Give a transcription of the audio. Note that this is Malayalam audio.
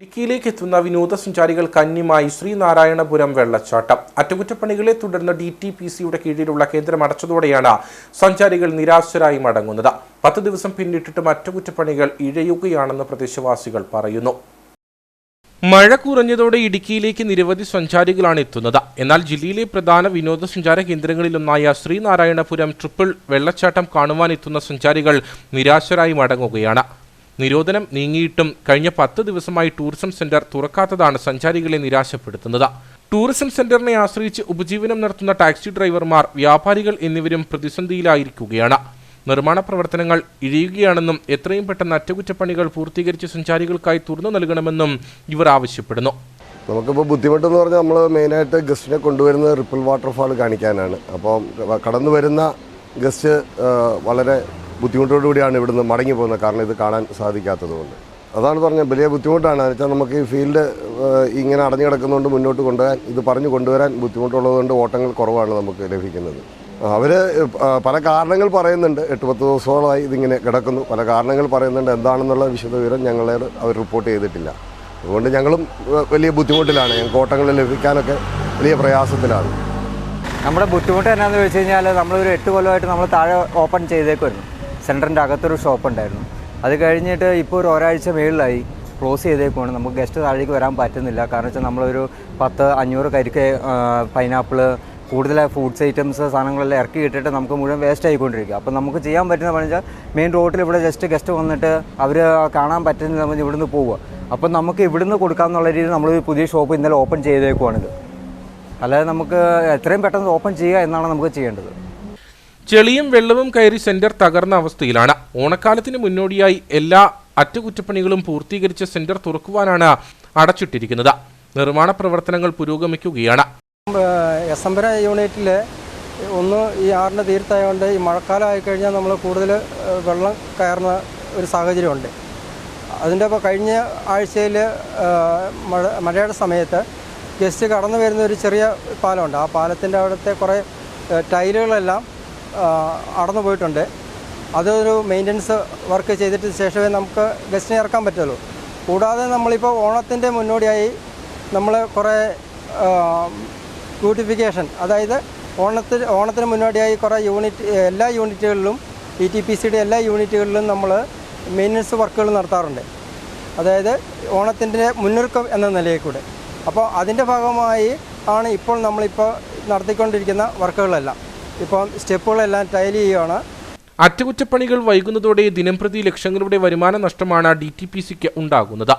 ഇടുക്കിയിലേക്ക് എത്തുന്ന വിനോദസഞ്ചാരികൾ കന്നിമായി ശ്രീനാരായണപുരം വെള്ളച്ചാട്ടം. അറ്റകുറ്റപ്പണികളെ തുടർന്ന് ഡി ടി പി സിയുടെ കീഴിലുള്ള കേന്ദ്രം അടച്ചതോടെയാണ് സഞ്ചാരികൾ നിരാശരായി മടങ്ങുന്നത്. പത്ത് ദിവസം പിന്നിട്ടിട്ടും അറ്റകുറ്റപ്പണികൾ ഇഴയുകയാണെന്ന് പ്രദേശവാസികൾ പറയുന്നു. മഴ കുറഞ്ഞതോടെ ഇടുക്കിയിലേക്ക് നിരവധി സഞ്ചാരികളാണ് എത്തുന്നത്. എന്നാൽ ജില്ലയിലെ പ്രധാന വിനോദസഞ്ചാര കേന്ദ്രങ്ങളിലൊന്നായ ശ്രീനാരായണപുരം ട്രിപ്പിൾ വെള്ളച്ചാട്ടം കാണുവാനെത്തുന്ന സഞ്ചാരികൾ നിരാശരായി മടങ്ങുകയാണ്. നിരോധനം നീങ്ങിയിട്ടും കഴിഞ്ഞ പത്ത് ദിവസമായി ടൂറിസം സെന്റർ തുറക്കാത്തതാണ് സഞ്ചാരികളെ നിരാശപ്പെടുത്തുന്നത്. ടൂറിസം സെന്ററിനെ ആശ്രയിച്ച് ഉപജീവനം നടത്തുന്ന ടാക്സി ഡ്രൈവർമാർ വ്യാപാരികൾ എന്നിവരും പ്രതിസന്ധിയിലായിരിക്കുകയാണ്. നിർമ്മാണ പ്രവർത്തനങ്ങൾ ഇഴിയുകയാണെന്നും എത്രയും പെട്ടെന്ന് അറ്റകുറ്റപ്പണികൾ പൂർത്തീകരിച്ച് സഞ്ചാരികൾക്കായി തുറന്നു നൽകണമെന്നും ഇവർ ആവശ്യപ്പെടുന്നു. നമുക്കിപ്പോൾ ബുദ്ധിമുട്ടെന്ന് പറഞ്ഞാൽ നമ്മൾ മെയിനായിട്ട് ഗസ്റ്റിനെ കൊണ്ടുവരുന്നത് റിപ്പിൾ വാട്ടർഫാൾ കാണിക്കാനാണ്. അപ്പോൾ കടന്നു വരുന്ന ഗസ്റ്റ് വളരെ ബുദ്ധിമുട്ടോടു കൂടിയാണ് ഇവിടുന്ന് മടങ്ങി പോകുന്നത് കാരണം ഇത് കാണാൻ സാധിക്കാത്തതുകൊണ്ട്. അതാണ് പറഞ്ഞത് വലിയ ബുദ്ധിമുട്ടാണ്. വെച്ചാൽ നമുക്ക് ഈ ഫീൽഡ് ഇങ്ങനെ അടഞ്ഞു കിടക്കുന്നതുകൊണ്ട് മുന്നോട്ട് കൊണ്ടുവരാൻ ഇത് പറഞ്ഞു കൊണ്ടുവരാൻ ബുദ്ധിമുട്ടുള്ളതുകൊണ്ട് ഓട്ടങ്ങൾ കുറവാണ് നമുക്ക് ലഭിക്കുന്നത്. അവർ പല കാരണങ്ങൾ പറയുന്നുണ്ട്. എട്ട് പത്ത് ദിവസങ്ങളായി ഇതിങ്ങനെ കിടക്കുന്നു. പല കാരണങ്ങൾ പറയുന്നുണ്ട്. എന്താണെന്നുള്ള വിശദ വിവരം ഞങ്ങളെ അവർ റിപ്പോർട്ട് ചെയ്തിട്ടില്ല. അതുകൊണ്ട് ഞങ്ങളും വലിയ ബുദ്ധിമുട്ടിലാണ്. ഞങ്ങൾക്ക് ഓട്ടങ്ങൾ ലഭിക്കാനൊക്കെ വലിയ പ്രയാസത്തിലാണ്. നമ്മുടെ ബുദ്ധിമുട്ട് എന്നാന്ന് വെച്ച് കഴിഞ്ഞാൽ നമ്മളൊരു എട്ട് കൊല്ലമായിട്ട് നമ്മൾ താഴെ ഓപ്പൺ ചെയ്തേക്കുമായിരുന്നു സെന്ററിന്റെ അകത്തൊരു ഷോപ്പ് ഉണ്ടായിരുന്നു. അത് കഴിഞ്ഞിട്ട് ഇപ്പോൾ ഒരു ഒരാഴ്ച മേളിലായി ക്ലോസ് ചെയ്തേക്കുവാണ്. നമുക്ക് ഗസ്റ്റ് താഴേക്ക് വരാൻ പറ്റുന്നില്ല. കാരണം വെച്ചാൽ നമ്മളൊരു പത്ത് അഞ്ഞൂറ് കരിക്ക് പൈനാപ്പിൾ കൂടുതൽ ഫുഡ്സ് ഐറ്റംസ് സാധനങ്ങളെല്ലാം ഇറക്കി ഇട്ടിട്ട് നമുക്ക് മുഴുവൻ വേസ്റ്റ് ആയിക്കൊണ്ടിരിക്കുക അപ്പോൾ നമുക്ക് ചെയ്യാൻ പറ്റുന്ന പറഞ്ഞാൽ മെയിൻ റോഡിൽ ഇവിടെ ജസ്റ്റ് ഗസ്റ്റ് വന്നിട്ട് അവർ കാണാൻ പറ്റുന്ന പറഞ്ഞ് ഇവിടുന്ന് പോവുക. അപ്പം നമുക്ക് ഇവിടുന്ന് കൊടുക്കാമെന്നുള്ള രീതിയിൽ നമ്മൾ പുതിയ ഷോപ്പ് ഇന്നലെ ഓപ്പൺ ചെയ്തേക്കുവാണിത്. അല്ലാതെ നമുക്ക് എത്രയും പെട്ടെന്ന് ഓപ്പൺ ചെയ്യുക എന്നാണ് നമുക്ക് ചെയ്യേണ്ടത്. ചെളിയും വെള്ളവും കയറി സെന്റർ തകർന്ന അവസ്ഥയിലാണ്. ഓണക്കാലത്തിന് മുന്നോടിയായി എല്ലാ അറ്റകുറ്റപ്പണികളും പൂർത്തീകരിച്ച സെന്റർ തുറക്കുവാനാണ് അടച്ചിട്ടിരിക്കുന്നത്. നിർമ്മാണ പ്രവർത്തനങ്ങൾ പുരോഗമിക്കുകയാണ്. എസംബര യൂണിറ്റിൽ ഒന്ന് ഈ ആറിന്റെ തീരത്തായതുകൊണ്ട് ഈ മഴക്കാലം ആയിക്കഴിഞ്ഞാൽ നമ്മൾ കൂടുതൽ വെള്ളം കയറുന്ന ഒരു സാഹചര്യമുണ്ട്. അതിന്റെ ഇപ്പോൾ കഴിഞ്ഞ ആഴ്ചയിൽ മഴ മഴയുടെ സമയത്ത് ഗസ്റ്റ് കടന്നു വരുന്ന ഒരു ചെറിയ പാലമുണ്ട്. ആ പാലത്തിന്റെ അവിടുത്തെ കുറേ ടൈലുകളെല്ലാം അടന്നു പോയിട്ടുണ്ട്. അതൊരു മെയിന്റനൻസ് വർക്ക് ചെയ്തിട്ട് ശേഷമേ നമുക്ക് ഗസ്റ്റിനെ ഇറക്കാൻ പറ്റുള്ളൂ. കൂടാതെ നമ്മളിപ്പോൾ ഓണത്തിന്റെ മുന്നോടിയായി നമ്മൾ കുറേ ബ്യൂട്ടിഫിക്കേഷൻ അതായത് ഓണത്തിന് ഓണത്തിന് മുന്നോടിയായി കുറേ യൂണിറ്റ് എല്ലാ യൂണിറ്റുകളിലും ഇ ടി പി സിയുടെ എല്ലാ യൂണിറ്റുകളിലും നമ്മൾ മെയിന്റനൻസ് വർക്കുകൾ നടത്താറുണ്ട്. അതായത് ഓണത്തിന്റെ മുന്നൊരുക്കം എന്ന നിലയിൽ കൂടെ. അപ്പോൾ അതിന്റെ ഭാഗമായി ആണ് ഇപ്പോൾ നമ്മളിപ്പോൾ നടത്തിക്കൊണ്ടിരിക്കുന്ന വർക്കുകളെല്ലാം ഇപ്പം സ്റ്റെപ്പുകളെല്ലാം ടൈൽ ചെയ്യുകയാണ് അറ്റകുറ്റപ്പണികൾ വൈകുന്നതോടെ ദിനംപ്രതി ലക്ഷങ്ങളുടെ വരുമാന നഷ്ടമാണ് ഡി ടി പി സിക്ക് ഉണ്ടാകുന്നത്.